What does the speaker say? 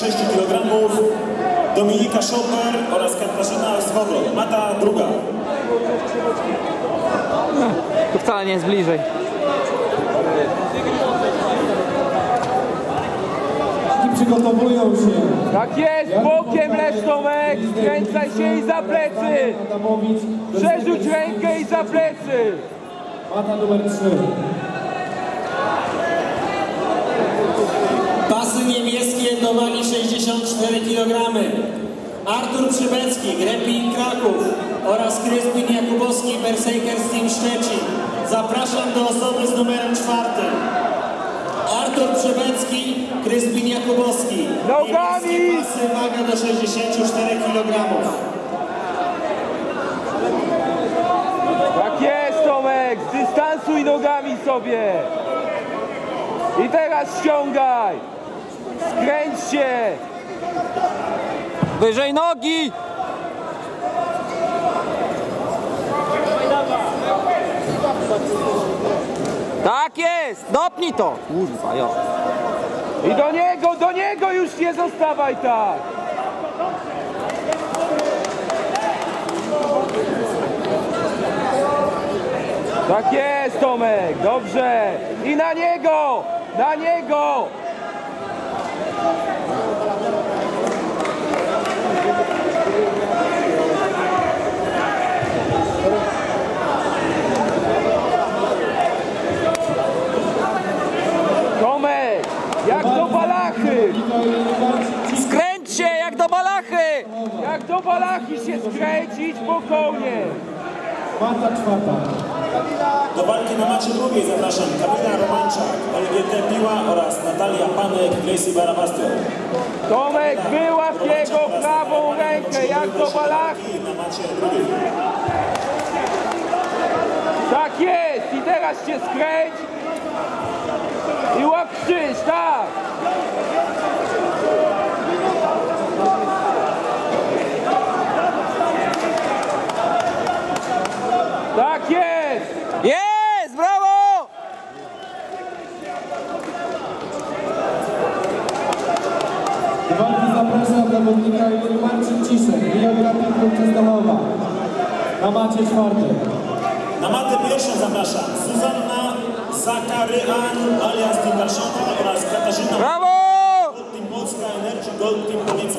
6 kg Dominika Schoper oraz Katarzyna Swobod. Mata druga. Tu wcale nie jest bliżej. I przygotowują się. Tak jest, bokiem lecz Tomek, skręcaj się i za plecy. Przerzuć rękę i za plecy. Mata numer 3. Pasy niebieskie do wagi 64 kg. Artur Przybecki, Grepin Kraków oraz Kryspin Jakubowski, Berserkers Team Szczecin. Zapraszam do osoby z numerem czwartym. Artur Przybecki, Kryspin Jakubowski. Nogami! Pasy, waga do 64 kg. Tak jest Tomek, dystansuj nogami sobie. I teraz ściągaj. Skręć się. Wyżej nogi! Tak jest! Dopnij to! Kurwa, jo. I do niego, do niego już nie zostawaj tak. Tak jest Tomek, dobrze. I na niego, na niego. Tomek, jak do balachy. Skręć się jak do balachy! Jak do balachy się skręcić spokojnie. Mata czwarta. Do walki na macie drugiej zapraszam Kamila Romańczak, Piła oraz Natalia Panek, Gracie Barabastro. Tomek, wyłap jego prawą rękę, jak do drugiej. Tak jest! I teraz się skręć. I łap krzyż! Tak jest! Jest! Brawo! Do walki zapraszam zawodnika Marcin Ciszek. Geografii Częstochowa. Na macie czwartej. Na matę pierwszą zapraszam Zuzanna Zakaryan alias Warszawa oraz Katarzyna Brawo! Team Polska Energy Gold Team Police.